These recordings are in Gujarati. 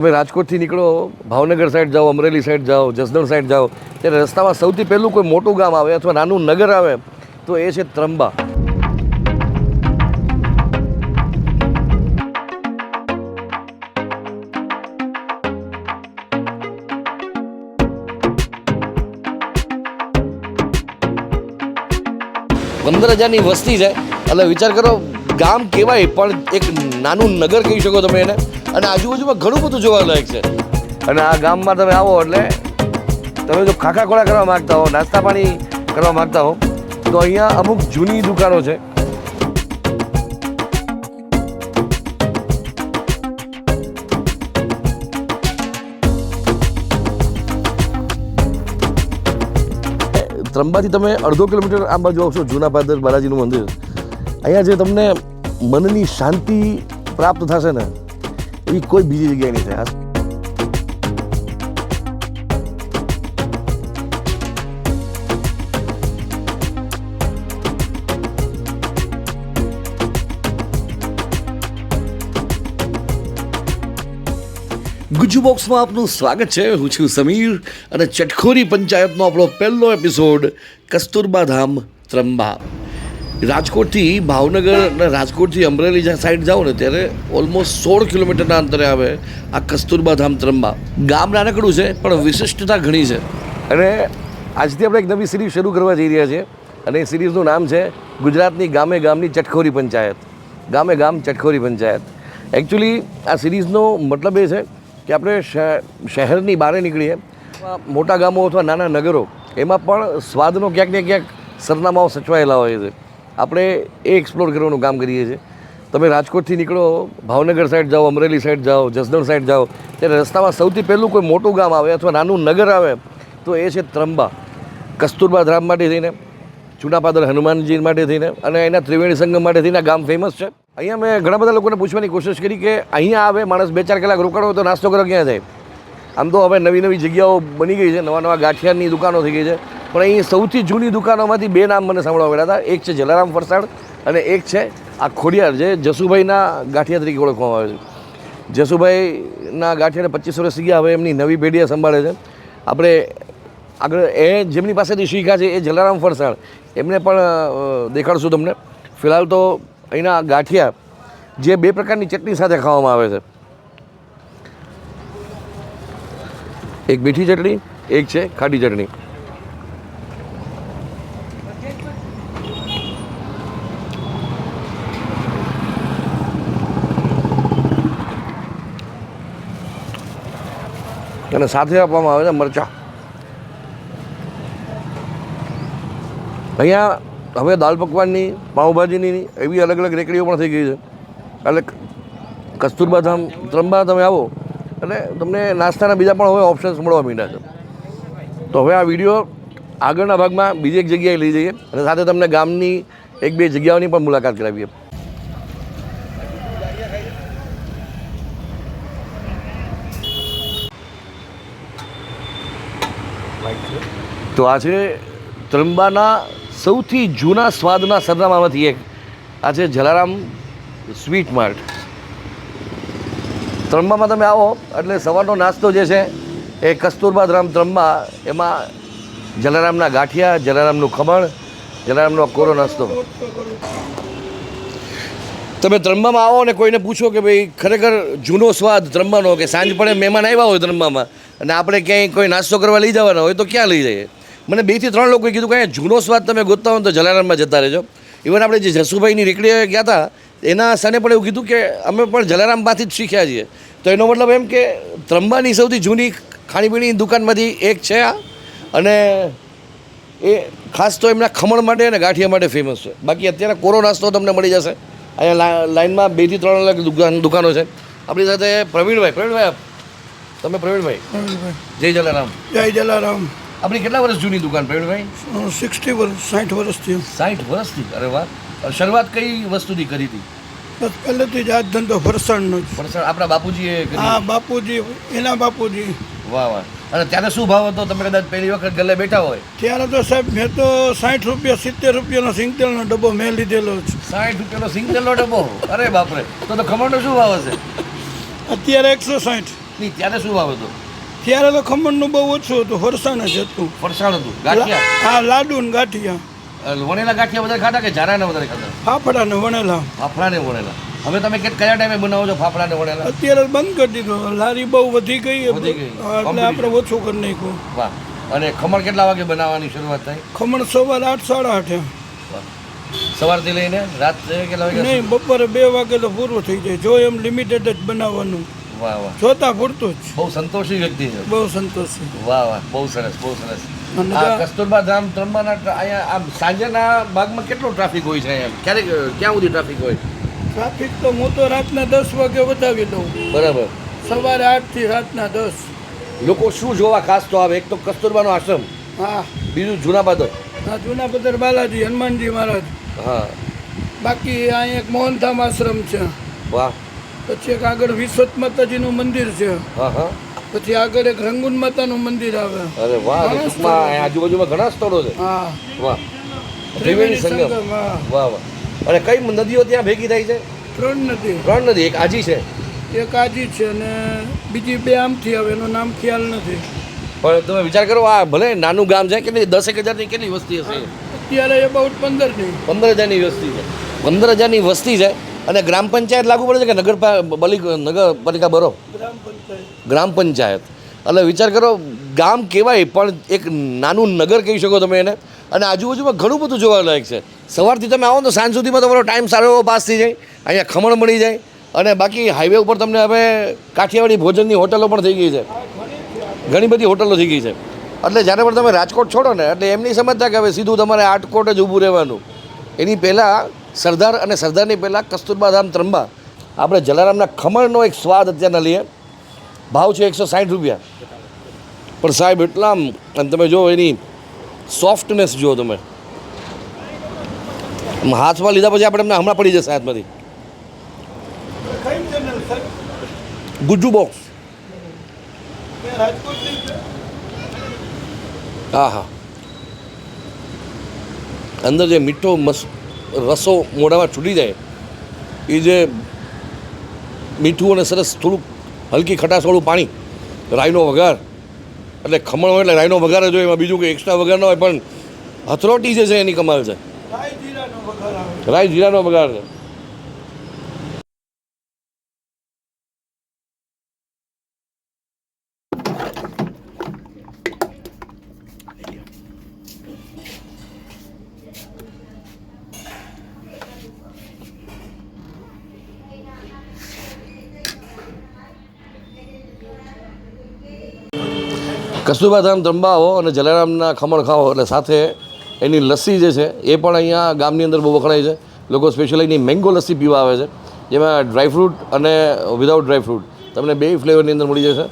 તમે રાજકોટથી નીકળો, ભાવનગર સાઈડ જાઓ, અમરેલી સાઈડ જાઓ, જસદણ સાઈડ જાઓ, ત્યારે રસ્તામાં સૌથી પહેલું કોઈ મોટું ગામ આવે અથવા નાનું નગર આવે, તો એ છે ત્રંબા. પંદર હજારની વસ્તી છે. એટલે વિચાર કરો ગામ કહેવાય પણ એક નાનું નગર કહી શકો તમે એને. અને આજુબાજુમાં ઘણું બધું જોવાલાયક છે. અને આ ગામમાં તમે આવો એટલે તમે જો ખાખા ખોળા કરવા માગતા હો નાસ્તા પાણી કરવા માગતા હો તો અહીંયા અમુક જૂની દુકાનો છે. ત્રંબાથી તમે અડધો કિલોમીટર આ બાજુ આવશો જૂના પાદર બાલાજીનું મંદિર. અહીંયા જે તમને મનની શાંતિ પ્રાપ્ત થશે ને એવી કોઈ બીજી જગ્યાએ નહીં થાય. ગુજુ બોક્સમાં આપનું સ્વાગત છે. હું છું સમીર અને ચટખોરી પંચાયતનો આપણો પહેલો એપિસોડ કસ્તુરબા ધામ ત્રંબા. રાજકોટથી ભાવનગર અને રાજકોટથી અમરેલી સાઈડ જાઓ ને, ત્યારે ઓલમોસ્ટ સોળ કિલોમીટરના અંતરે આવે આ કસ્તુરબા ધામ ત્રંબા. ગામ નાનકડું છે, પણ વિશિષ્ટતા ઘણી છે. અને આજથી આપણે એક નવી સિરીઝ શરૂ કરવા જઈ રહ્યા છીએ અને એ સિરીઝનું નામ છે ગુજરાતની ગામે ગામની ચટખોરી પંચાયત. ગામે ગામ ચટખોરી પંચાયત. એકચ્યુઅલી આ સિરીઝનો મતલબ એ છે કે આપણે શહેર- શહેરની બહાર નીકળીએ. મોટા ગામો અથવા નાના નગરો, એમાં પણ સ્વાદનો ક્યાંક ને ક્યાંક સરનામાઓ સચવાયેલા હોય છે. આપણે એ એક્સપ્લોર કરવાનું કામ કરીએ છીએ. તમે રાજકોટથી નીકળો, ભાવનગર સાઈડ જાઓ, અમરેલી સાઈડ જાઓ, જસદણ સાઈડ જાઓ, ત્યારે રસ્તામાં સૌથી પહેલું કોઈ મોટું ગામ આવે અથવા નાનું નગર આવે, તો એ છે ત્રંબા. કસ્તુરબા ધામ માટે થઈને, ચુનાપાદર હનુમાનજી માટે થઈને અને એના ત્રિવેણી સંગમ માટે થઈને ગામ ફેમસ છે. અહીંયા મેં ઘણા બધા લોકોને પૂછવાની કોશિશ કરી કે અહીંયા આવે, માણસ બે ચાર કલાક રોકાણો તો નાસ્તો કરવા ક્યાં જાય? આમ તો હવે નવી નવી જગ્યાઓ બની ગઈ છે, નવા નવા ગાંઠિયાની દુકાનો થઈ ગઈ છે. પણ અહીં સૌથી જૂની દુકાનોમાંથી બે નામ મને સાંભળવા મળ્યા હતા. એક છે જલારામ ફરસાણ અને એક છે આ ખોડિયાર જે જસુભાઈના ગાંઠિયા તરીકે ઓળખવામાં આવે છે. જસુભાઈના ગાંઠિયાને પચીસ વર્ષ ગયા હવે એમની નવી પેઢીએ સંભાળે છે. આપણે આગળ એ જેમની પાસેથી શીખ્યા છે એ જલારામ ફરસાણ. એમને પણ દેખાડશું તમને. ફિલહાલ તો અહીંના ગાંઠિયા જે બે પ્રકારની ચટણી સાથે ખાવામાં આવે છે. એક મીઠી ચટણી, એક છે ખાટી ચટણી. અને સાથે આપવામાં આવે છે મરચાં. અહીંયા હવે દાલ પકવાનની, પાઉંભાજીની એવી અલગ અલગ રેકડીઓ પણ થઈ ગઈ છે. એટલે કસ્તુરબા ધામ ત્રંબા તમે આવો, એટલે તમને નાસ્તાના બીજા પણ હવે ઓપ્શન્સ મળવા માંડ્યા છે. તો હવે આ વીડિયો આગળના ભાગમાં બીજી એક જગ્યાએ લઈ જઈએ અને સાથે તમને ગામની એક બે જગ્યાઓની પણ મુલાકાત કરાવીએ. તો આજે ત્રંબાના સૌથી જૂના સ્વાદના સરનામામાંથી એક. આ છે જલારામ સ્વીટ માર્ટ. ત્રંબામાં તમે આવો, એટલે સવારનો નાસ્તો જે છે એ કસ્તુરબા ધામ ત્રંબા. એમાં જલારામના ગાંઠિયા, જલારામનું ખમણ, જલારામનો કોરો નાસ્તો. તમે ત્રંબામાં આવો ને કોઈને પૂછો કે ભાઈ, ખરેખર જૂનો સ્વાદ ત્રંબાનો કે સાંજ પડે મહેમાન આવ્યા હોય ત્રંબામાં, અને આપણે ક્યાંય કોઈ નાસ્તો કરવા લઈ જવાના હોય તો ક્યાં લઈ જઈએ? મને બેથી ત્રણ લોકોએ કીધું કે જૂનો સ્વાદ તમે ગોતતા હો તો જલારામમાં જતા રહેજો. ઇવન આપણે જે જસુભાઈની રેકડીએ ગયા હતા એના સને પણ એવું કીધું કે અમે પણ જલારામમાંથી જ શીખ્યા છીએ. તો એનો મતલબ એમ કે ત્રંબાની સૌથી જૂની ખાણીપીણીની દુકાનમાંથી એક છે આ. અને એ ખાસ તો એમના ખમણ માટે અને ગાંઠિયા માટે ફેમસ છે. બાકી અત્યારે કોરો નાસ્તો તમને મળી જશે. અહીંયા લા- લાઈનમાં બેથી ત્રણ અલગ દુકાન દુકાનો છે. આપણી સાથે પ્રવીણભાઈ પ્રવીણભાઈ તમે પ્રવીણભાઈ. જય જલારામ. જય જલારામ. આપણી કેટલા વર્ષ જૂની દુકાન પ્રવીણભાઈ? સિક્સટી વર્ષ સાઠ વર્ષથી. સાઠ વર્ષથી? અરે વાહ. શરૂઆત કઈ વસ્તુની કરી હતી? બસ પહેલેથી જ આ ધંધો ફરસાણનો ફરસાણ આપણા બાપુજીએ હા બાપુજી એના બાપુજી. વાહ વાહ. અને ત્યારે શું ભાવ હતો? તમે કદાચ પહેલી વખત ગલે બેઠા હોય. ત્યારે તો સાહેબ મેં તો સાઠ રૂપિયા સિત્તેર રૂપિયાનો સિંગતેલનો ડબ્બો મેં લીધેલો છે સાઠ રૂપિયાનો સિંગલનો ડબ્બો? અરે બાપરે. તો તો ખમણનો શું ભાવ હશે? અત્યારે એકસો સાઠ. નહીં ત્યારે શું ભાવ હતો? ત્યારે તો ખમણનું બહુ ઓછું હતું ફરસાણ જ હતું. ફરસાણ હતું. ગાંઠિયા? હા લાડુ ને ગાંઠિયા. વણેલા ગાંઠિયા વધારે ખાતા કે જારાના વધારે ખાતા? ફાફડા ને વણેલા. ફાફડા ને વણેલા. હવે તમે કે કયા ટાઈમે બનાવો છો ફાફડા ને વણેલા? અત્યારે બંધ કરી દીધો. લારી બહુ વધી ગઈ. એટલે આપણે ઓછું કરી નાખ્યું. વાહ. અને ખમણ કેટલા વાગે બનાવવાની શરૂઆત થાય? ખમણ સવારે આઠ સાડા આઠે. સવારથી લઈને રાત કેટલા વાગે નહીં બપોરે બે વાગે તો પૂરું થઈ જાય. જો એમ લિમિટેડ જ બનાવવાનું. વાહ વાહ. જોતા પૂરતું જ. બહુ સંતોષી વ્યક્તિ છે. બહુ સંતોષ. વાહ વાહ. બહુ સરસ બહુ સરસ. આ કસ્તુરબા ધામ ત્રંબાના ટ્રા- અહીંયા આમ સાંજના ભાગમાં કેટલો ટ્રાફિક હોય છે અહીંયા? ક્યારેક ક્યાં સુધી ટ્રાફિક હોય? ટ્રાફિક તો હું તો રાતના દસ વાગે વધાવી દઉં. બરાબર. સવારે આઠથી રાતના દસ. લોકો શું જોવા ખાસ તો આવે? એક તો કસ્તુરબાનો આશ્રમ. હા. બીજું જૂના પાદર હા જૂના પદર બાલાજી હનુમાનજી મહારાજ. હા. બાકી અહીંયા એક મોહનધામ આશ્રમ છે. વાહ. પછી એક આગળ વિશ્વત માતાજીનું મંદિર છે. હા હા પછી આગળ એક રંગુન માતાનું મંદિર આવે. અરે વાહ ટૂંકમાં આજુબાજુમાં ઘણા સ્થળો છે. હા. વાહ. ત્રિવેણી સંગમ. વાહ વાહ. અને કઈ નદીઓ ત્યાં ભેગી થાય છે? ત્રણ નથી ત્રણ નદી એક આજી છે. એક આજી છે અને બીજી બે આમથી આવે એનું નામ ખ્યાલ નથી. પણ તમે વિચાર કરો આ ભલે નાનું ગામ છે કે દસ એક હજારની કેટલી વસ્તી હશે? અત્યારે અબાઉટ પંદરની પંદર હજારની વસ્તી છે. પંદર હજારની વસ્તી છે. અને ગ્રામ પંચાયત લાગુ પડે છે કે નગર બલી નગરપાલિકા બરો? ગ્રામ પંચાયત. એટલે વિચાર કરો ગામ કહેવાય પણ એક નાનું નગર કહી શકો તમે એને. અને આજુબાજુમાં ઘણું બધું જોવાલાયક છે. સવારથી તમે આવો તો સાંજ સુધીમાં તમારો ટાઈમ સારો એવો પાસ થઈ જાય. અહીંયા ખમણ મળી જાય. અને બાકી હાઈવે ઉપર તમને હવે કાઠિયાવાડી ભોજનની હોટલો પણ થઈ ગઈ છે. ઘણી બધી હોટલો થઈ ગઈ છે. એટલે જ્યારે પણ તમે રાજકોટ છોડો ને એટલે એમ નહીં સમજતા કે હવે સીધું તમારે આટકોટ જ ઊભું રહેવાનું. એની પહેલાં સરદાર અને સરદારની પહેલાં કસ્તુરબા ધામ ત્રંબા. આપણે જલારામના ખમણનો એક સ્વાદ અત્યારના લઈએ. ભાવ છે એકસો સાઠ રૂપિયા. પણ સાહેબ એટલા અને તમે જો એની સોફ્ટનેસ જુઓ તમે. હાથમાં લીધા પછી આપણે એમને હમણાં પડી જશે હાથમાંથી. ગુજ્જુ બોક્સ હા હા. અંદર જે મીઠો મસ રસો મોઢામાં છૂટી જાય. એ જે મીઠું અને સરસ થોડુંક હલકી ખટાશવાળું પાણી રાઈનો વઘાર એટલે ખમણ હોય એટલે રાઈનો વઘાર જ હોય એમાં બીજું કંઈ એક્સ્ટ્રા વઘાર ન હોય પણ હથરોટી જે છે એની કમાલ છે. રાઈ જીરાનો વઘાર રાઈ જીરાનો વઘાર છે. કસ્તુરબા ધામ ત્રંબા અને જલારામના ખમણ ખાઓ એટલે સાથે એની લસ્સી જે છે એ પણ અહીંયા ગામની અંદર બહુ વખણાય છે. લોકો સ્પેશિયલી એની મેંગો લસ્સી પીવા આવે છે. જેમાં ડ્રાયફ્રૂટ અને વિધાઉટ ડ્રાયફ્રૂટ તમને બે ફ્લેવરની અંદર મળી જશે.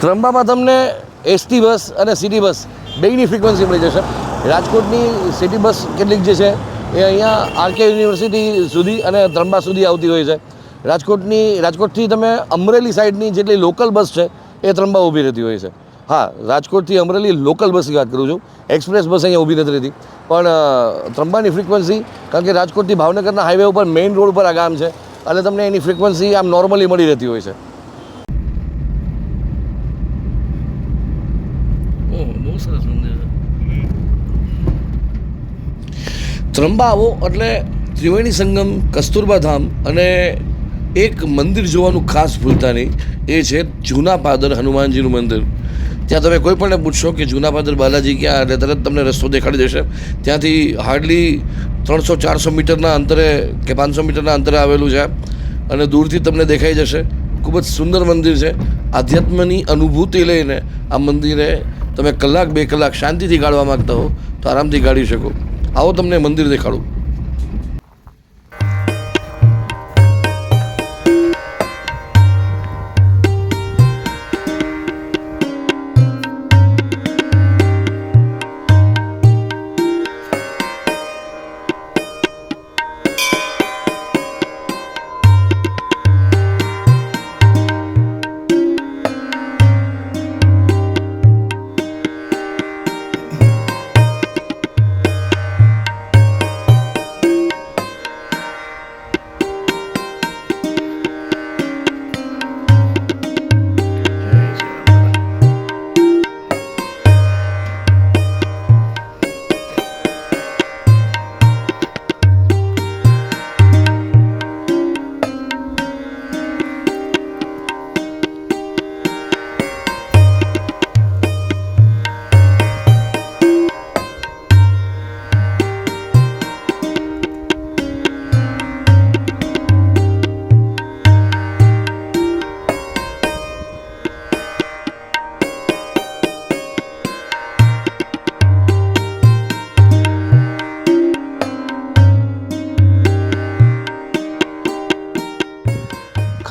ત્રંબામાં તમને એસટી બસ અને સિટી બસ બેની ફ્રિકવન્સી મળી જશે. રાજકોટની સિટી બસ કેટલીક જે છે એ અહીંયા આરકે યુનિવર્સિટી સુધી અને ત્રંબા સુધી આવતી હોય છે. રાજકોટની રાજકોટથી તમે અમરેલી સાઈડની જેટલી લોકલ બસ છે એ ત્રંબા ઊભી રહેતી હોય છે. હા રાજકોટથી અમરેલી લોકલ બસની વાત કરું છું. એક્સપ્રેસ બસ અહીંયા ઊભી નથી રહેતી. પણ ત્રંબાની ફ્રિકવન્સી કારણ કે રાજકોટથી ભાવનગરના હાઈવે ઉપર મેઇન રોડ પર આ ગામ છે એટલે તમને એની ફ્રિકવન્સી આમ નોર્મલી મળી રહેતી હોય છે. ત્રંબા આવો એટલે ત્રિવેણી સંગમ કસ્તુરબા ધામ અને એક મંદિર જોવાનું ખાસ ભૂલતા નહીં. એ છે જૂના પાદર હનુમાનજીનું મંદિર. ત્યાં તમે કોઈ પણને પૂછશો કે જૂના પાદર બાલાજી ક્યાં એટલે તરત તમને રસ્તો દેખાડી દેશે. ત્યાંથી હાર્ડલી ત્રણસો, ચારસો મીટરના અંતરે કે પાંચસો મીટરના અંતરે આવેલું છે. અને દૂરથી તમને દેખાઈ જશે. ખૂબ જ સુંદર મંદિર છે. આધ્યાત્મની અનુભૂતિ લઈને આ મંદિરે તમે કલાક, બે કલાક શાંતિથી ગાળવા માગતા હો તો આરામથી ગાળી શકો. આવો તમને મંદિર દેખાડું.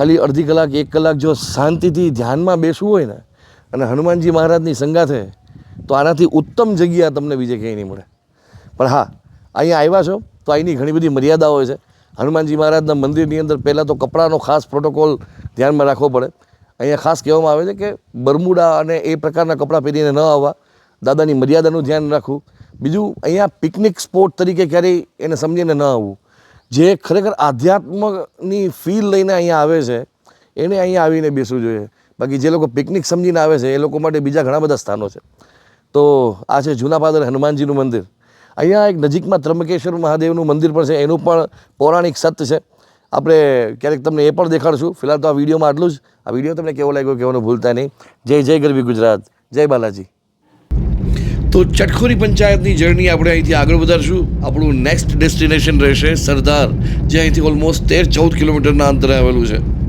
ખાલી અડધી કલાક, એક કલાક જો શાંતિથી ધ્યાનમાં બેસવું હોય ને, અને હનુમાનજી મહારાજની સંગાથે, તો આનાથી ઉત્તમ જગ્યા તમને બીજે ક્યાંય નહીં મળે. પણ હા, અહીંયા આવ્યા છો, તો અહીંની ઘણી બધી મર્યાદાઓ છે. હનુમાનજી મહારાજના મંદિરની અંદર પહેલાં તો કપડાનો ખાસ પ્રોટોકોલ ધ્યાનમાં રાખવો પડે. અહીંયા ખાસ કહેવામાં આવે છે કે બરમુડા અને એ પ્રકારના કપડાં પહેરીને ન આવવા. દાદાની મર્યાદાનું ધ્યાન રાખવું. બીજું, અહીંયા પિકનિક સ્પોટ તરીકે ક્યારેય એને સમજીને ન આવવું. જે ખરેખર આધ્યાત્મની ફીલ લઈને અહીંયા આવે છે, એને અહીંયા આવીને બેસવું જોઈએ. બાકી જે લોકો પિકનિક સમજીને આવે છે, એ લોકો માટે બીજા ઘણા બધા સ્થાનો છે. તો આ છે જૂના પાદર હનુમાનજીનું મંદિર. અહીંયા એક નજીકમાં ત્રંબકેશ્વર મહાદેવનું મંદિર પણ છે, એનું પણ પૌરાણિક સત્ય છે. આપણે ક્યારેક તમને એ પણ દેખાડશું. ફિલહાલ તો આ વિડીયોમાં આટલું જ. આ વીડિયો તમને કેવો લાગ્યો કહેવાનું ભૂલતા નહીં. જય જય ગરબી ગુજરાત. જય બાલાજી. તો ચટખોરી પંચાયતની જર્ની આપણે અહીંથી આગળ વધારશું. આપણું નેક્સ્ટ ડેસ્ટિનેશન રહેશે સરદાર, જે અહીંથી ઓલમોસ્ટ તેર ચૌદ કિલોમીટરના અંતરે આવેલું છે.